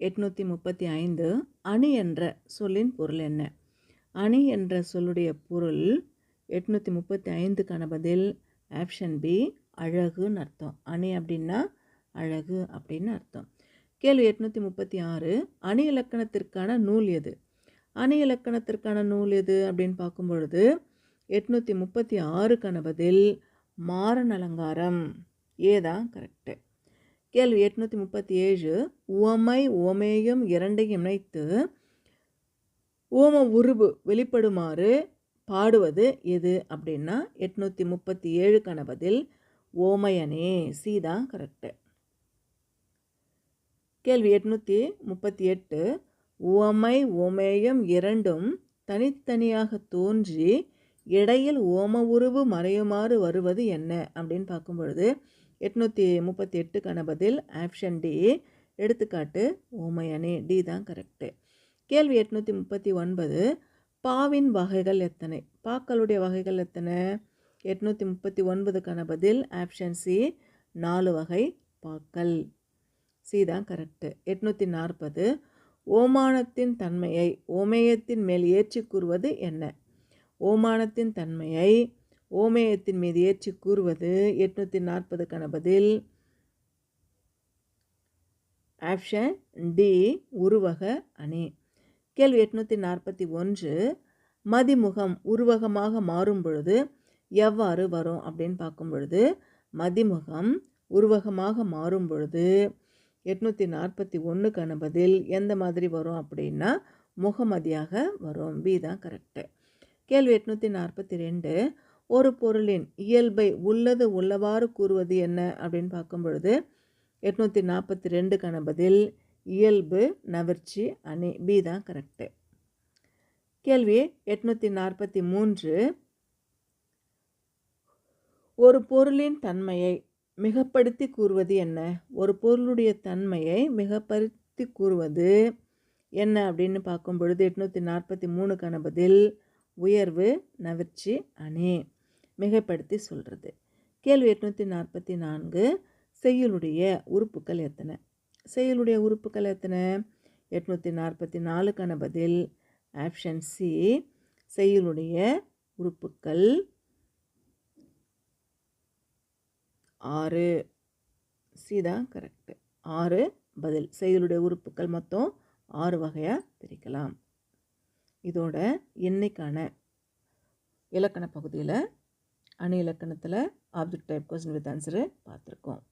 எட்நூற்றி முப்பத்தி ஐந்து அணி என்ற சொல்லின் பொருள் என்ன? அணி என்ற சொல்லுடைய பொருள் எட்நூற்றி முப்பத்தி ஐந்துக்கான பதில் ஆப்ஷன் பி அழகுன்னு அர்த்தம். அணி அப்படின்னா அழகு அப்படின்னு அர்த்தம். கேள்வி எட்நூற்றி முப்பத்தி ஆறு அணி இலக்கணத்திற்கான நூல் எது? அணி இலக்கணத்திற்கான நூல் எது அப்படின்னு பார்க்கும் பொழுது எட்நூற்றி முப்பத்தி ஆறுக்கான பதில் மாறன் அலங்காரம் ஏதான் கரெக்டு கேள்வி எட்நூற்றி முப்பத்தி ஏழு உவமை உவமேயம் இரண்டையும் இணைத்து ஓம உருவு வெளிப்படுமாறு பாடுவது எது? அப்படின்னா எட்நூற்றி முப்பத்தி ஏழு கணவதில் ஓமையனே சீதா கரெக்டு கேள்வி எட்நூற்றி முப்பத்தி எட்டு உவமை ஓமேயம் இரண்டும் தனித்தனியாக தோன்றி இடையில் ஓம உருவு மறையுமாறு வருவது என்ன? அப்படின்னு பார்க்கும் பொழுது எட்நூற்றி முப்பத்தி எட்டுக்கான பதில் ஆப்ஷன் டி எடுத்துக்காட்டு ஓமையனே டி தான் கரெக்டு கேள்வி எட்நூற்றி முப்பத்தி ஒன்பது பாவின் வகைகள் எத்தனை? பாக்களுடைய வகைகள் எத்தனை? எட்நூற்றி முப்பத்தி ஒன்பதுக்கான பதில் ஆப்ஷன் சி நாலு வகை பாக்கள். சி தான் கரெக்டு எட்நூற்றி நாற்பது ஓமானத்தின் தன்மையை ஓமேயத்தின் மேல் ஏற்றி கூறுவது என்ன? ஓமானத்தின் தன்மையை ஓமேயத்தின் மீது ஏற்றி கூறுவது எட்நூற்றி நாற்பதுக்கான பதில். ஆப்ஷன் டி உருவக அணி. கேள்வி எட்நூற்றி நாற்பத்தி ஒன்று மதிமுகம் உருவகமாக மாறும் பொழுது எவ்வாறு வரும் அப்படின்னு பார்க்கும் பொழுது மதிமுகம் உருவகமாக மாறும் பொழுது எட்நூற்றி நாற்பத்தி ஒன்றுக்கான பதில் எந்த மாதிரி வரும் அப்படின்னா முகமதியாக வரும். பி தான் கரெக்டு கேள்வி எட்நூற்றி நாற்பத்தி ரெண்டு ஒரு பொருளின் இயல்பை உள்ளது உள்ளவாறு கூறுவது என்ன? அப்படின்னு பார்க்கும் பொழுது எட்நூற்றி நாற்பத்தி ரெண்டுக்கான பதில் இயல்பு நவிர்ச்சி அணி பி தான் கரெக்டு கேள்வி எட்நூற்றி நாற்பத்தி மூன்று ஒரு பொருளின் தன்மையை மிகப்படுத்தி கூறுவது என்ன? ஒரு பொருளுடைய தன்மையை மிகப்படுத்தி கூறுவது என்ன? அப்படின்னு பார்க்கும் பொழுது எட்நூற்றி நாற்பத்தி மூணுக்கான பதில் உயர்வு நவிர்ச்சி அணே மிகைப்படுத்தி சொல்கிறது கேள்வி எட்நூற்றி நாற்பத்தி நான்கு செய்யுளுடைய உறுப்புகள் எத்தனை? செய்யுளுடைய உறுப்புகள் எத்தனை? எட்நூற்றி நாற்பத்தி நாலுக்கான பதில் ஆப்ஷன் சி செய்யுளுடைய உறுப்புகள் ஆறு. சி தான் கரெக்டு ஆறு பதில் செய்யுளுடைய உறுப்புகள் மொத்தம் ஆறு வகையாக பிரிக்கலாம். இதோட எண்ணிக்கான இலக்கண பகுதியில் அணு இலக்கணத்தில் object type question with answer பார்த்துருக்கோம்